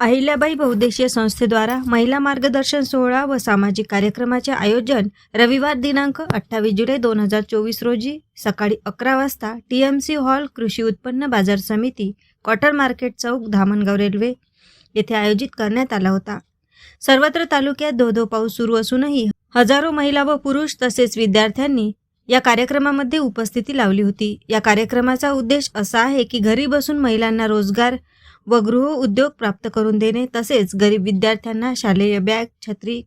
अहिल्याबाई बहुद्देशीय संस्थेद्वारा महिला मार्गदर्शन सोहळा व सामाजिक कार्यक्रमाचे आयोजन रविवार दिनांक अठ्ठावीस जुलै दोन हजार चोवीस रोजी सकाळी अकरा वाजता टी एम सी हॉल कृषी उत्पन्न बाजार समिती कॉटन मार्केट चौक धामणगाव रेल्वे येथे आयोजित करण्यात आला होता. सर्वत्र तालुक्यात धो धो पाऊस सुरू असूनही हजारो महिला व पुरुष तसेच विद्यार्थ्यांनी या कार्यक्रमामध्ये उपस्थिती लावली होती. या कार्यक्रमाचा उद्देश असा आहे की घरी बसून महिलांना रोजगार व गृह उद्योग प्राप्त करून देणे तसेच गरीब विद्यार्थ्यांना शालेय बॅग छत्री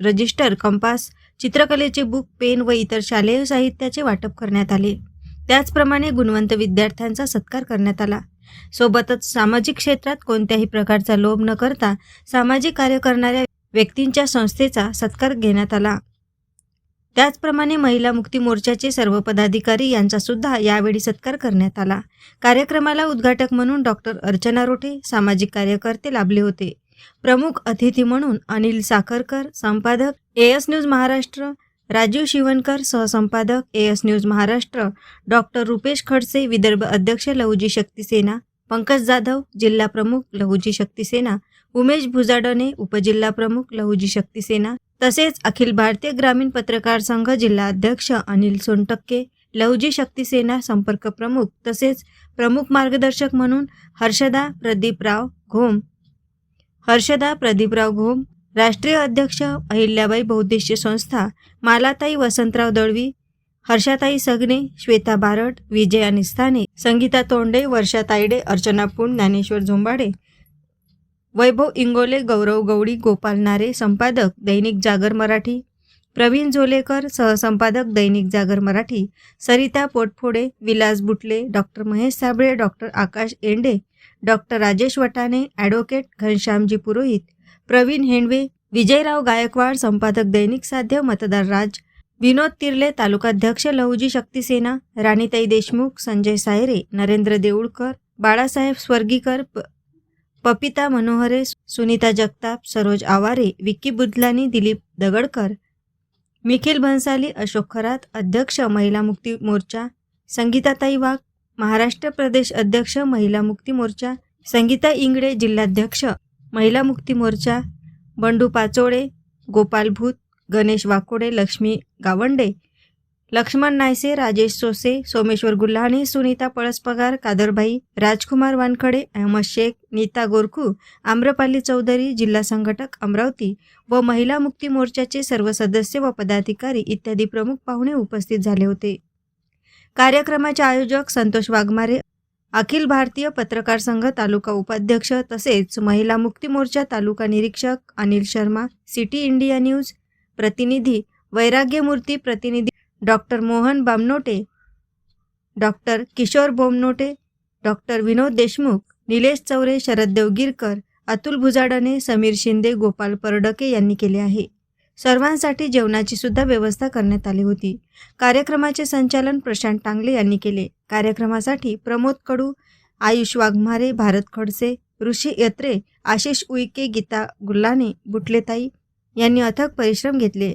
रजिस्टर कंपास चित्रकलेचे बुक पेन व इतर शालेय साहित्याचे वाटप करण्यात आले. त्याचप्रमाणे गुणवंत विद्यार्थ्यांचा सत्कार करण्यात आला. सोबतच सामाजिक क्षेत्रात कोणत्याही प्रकारचा लोभ न करता सामाजिक कार्य करणाऱ्या व्यक्तींच्या संस्थेचा सत्कार घेण्यात आला. त्याचप्रमाणे महिला मुक्ती मोर्चाचे सर्व पदाधिकारी यांचा सुद्धा यावेळी सत्कार करण्यात आला. कार्यक्रमाला उद्घाटक म्हणून डॉक्टर अर्चना रोठे सामाजिक कार्यकर्ते लाभले होते. प्रमुख अतिथी म्हणून अनिल साखरकर संपादक A news Maharashtra Rajiv Shivankar सहसंपादक A S news Maharashtra doctor Rupesh Khadse Vidarbha अध्यक्ष लहुजी शक्ती सेना पंकज जाधव जिल्हा प्रमुख लहुजी शक्ती सेना उमेश भुजाडणे उपजिल्हा प्रमुख लहुजी शक्ती सेना तसेच अखिल भारतीय ग्रामीण पत्रकार संघ जिल्हा अध्यक्ष अनिल सोनटक्के लवजी शक्ती सेना संपर्क प्रमुख तसेच प्रमुख मार्गदर्शक म्हणून हर्षदा प्रदीपराव घोम हर्षदा प्रदीपराव घोम राष्ट्रीय अध्यक्ष अहिल्याबाई बहुद्देशीय संस्था मालाताई वसंतराव दळवी हर्षाताई सगने श्वेता बारट विजया निस्ताने संगीता तोंडे वर्षा तायडे अर्चना पुण ज्ञानेश्वर झोंबाडे वैभव इंगोले गौरव गवडी गोपाल नारे संपादक दैनिक जागर मराठी प्रवीण झोलेकर सहसंपादक दैनिक Jagar Marathi Sarita Potphode Vilas Butle doctor Mahesh Sable doctor Akash Ende doctor Rajesh Watane advocate Ghanshyamji Purohit Pravin Hendve Vijayrao Gaikwad संपादक दैनिक साध्य मतदार राज विनोद तिर्ले तालुकाध्यक्ष लहुजी शक्तिसेना राणीताई देशमुख संजय सायरे नरेंद्र देऊळकर बाळासाहेब स्वर्गीकर पपिता मनोहरे सुनीता जगताप सरोज आवारे विक्की बुदलानी दिलीप दगडकर निखिल भन्साली अशोक खरात अध्यक्ष महिला मुक्ती मोर्चा संगीताताई वाघ महाराष्ट्र प्रदेश अध्यक्ष महिला मुक्ती मोर्चा संगीता इंगडे जिल्हाध्यक्ष महिला मुक्ती मोर्चा बंडू पाचोळे गोपाल भूत गणेश वाकोडे लक्ष्मी गावंडे लक्ष्मण नायसे राजेश सोसे सोमेश्वर गुल्हाणे सुनीता पळसपगार कादरभाई राजकुमार वानखडे अहमद शेख नीता गोरखू आम्रपाली चौधरी जिल्हा संघटक अमरावती व महिला मुक्ती मोर्चाचे सर्व सदस्य व पदाधिकारी इत्यादी प्रमुख पाहुणे उपस्थित झाले होते. कार्यक्रमाचे आयोजक संतोष वाघमारे अखिल भारतीय पत्रकार संघ तालुका उपाध्यक्ष तसेच महिला मुक्ती मोर्चा तालुका निरीक्षक Anil Sharma city India news प्रतिनिधी वैराग्यमूर्ती प्रतिनिधी doctor Mohan Bamnote doctor Kishor Bomnote doctor Vinod Deshmukh Nilesh Chaure Sharad Deogirkar Atul Bhujadne Samir Shinde Gopal Paradke यांनी केले आहे. सर्वांसाठी जेवणाची सुद्धा व्यवस्था करण्यात आली होती. कार्यक्रमाचे संचालन प्रशांत टांगले यांनी केले. कार्यक्रमासाठी प्रमोद कडू आयुष वाघमारे भारत खडसे ऋषी यत्रे आशिष उईके गीता गुल्लाने बुटलेताई यांनी अथक परिश्रम घेतले.